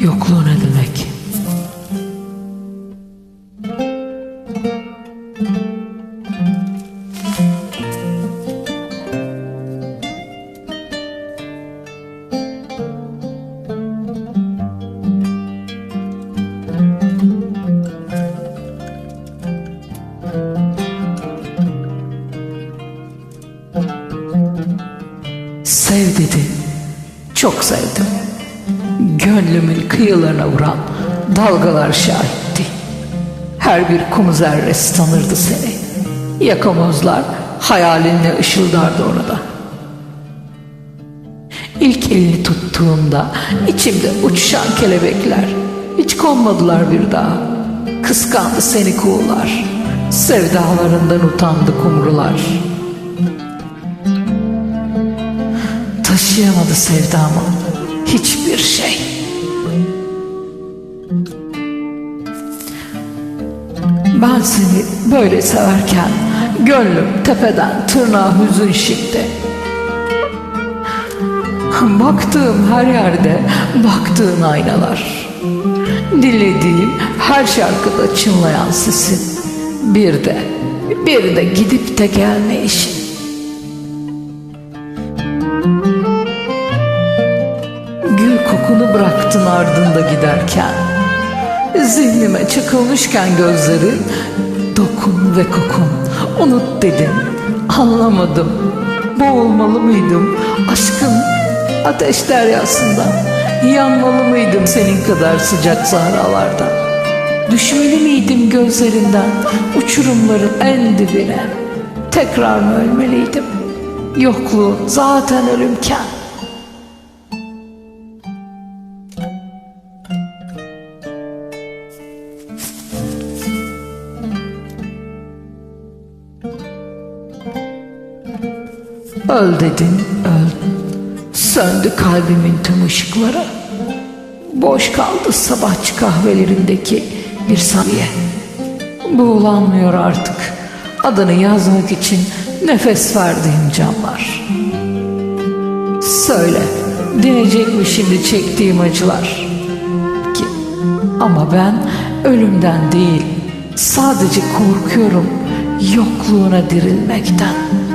yokluğuna demek. Sev dedi. Çok sevdim. Gönlümün kıyılarına vuran dalgalar şahitti. Her bir kum zerresi tanırdı seni. Yakamozlar hayalinle ışıldardı orada. İlk elini tuttuğumda içimde uçuşan kelebekler hiç konmadılar bir daha. Kıskandı seni kuğular. Sevdalarından utandı kumrular. Taşıyamadı sevdamı hiçbir şey. Ben seni böyle severken gönlüm tepeden tırnağa hüzün şimdi. Baktığım her yerde baktığın aynalar. Dinlediğim her şarkıda çınlayan sesin. Bir de, bir de gidip de gelme işin. Kokunu bıraktın ardında giderken. Zihnime çakılmışken gözlerin dokun ve kokun. Unut dedin anlamadım. Boğulmalı mıydım? Aşkın ateş deryasında yanmalı mıydım senin kadar sıcak sahralarda? Düşmeli miydim gözlerinden uçurumların en dibine? Tekrar mı ölmeliydim? Yokluğun zaten ölümken Öl dedin, öl. Söndü kalbimin tüm ışıkları. Boş kaldı sabahçı kahvelerindeki bir saniye. Buğulanmıyor artık. Adını yazmak için nefes verdiğim camlar. Söyle, dinecek mi şimdi çektiğim acılar? Ki, ama ben ölümden değil, sadece korkuyorum yokluğuna dirilmekten.''